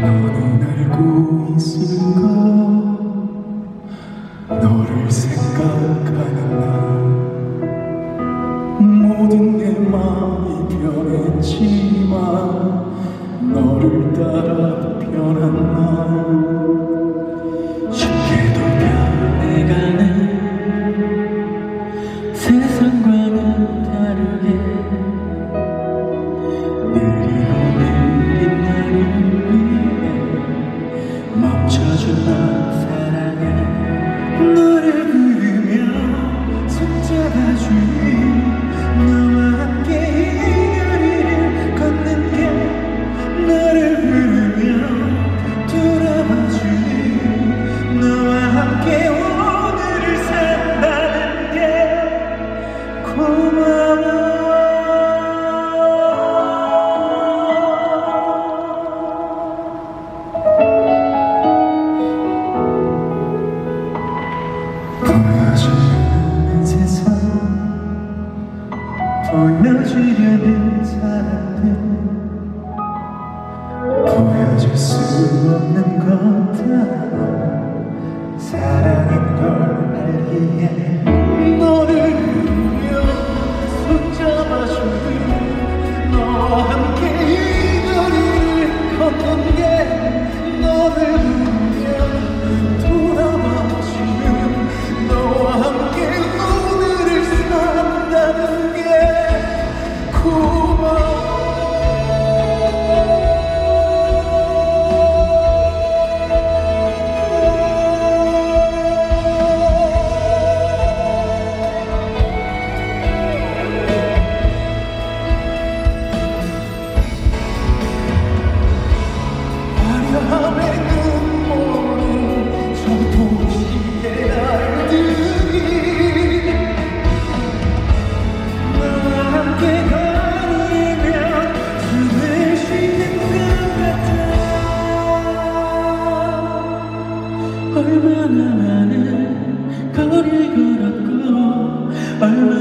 너는 알고 있을까? 너를 생각하는 나 모든 내 마음이 변했지만 너를 따라 변한 나 보여주려는 사람들. 보여줄 수 없는 것 하나만을 거리 걸었고 얼마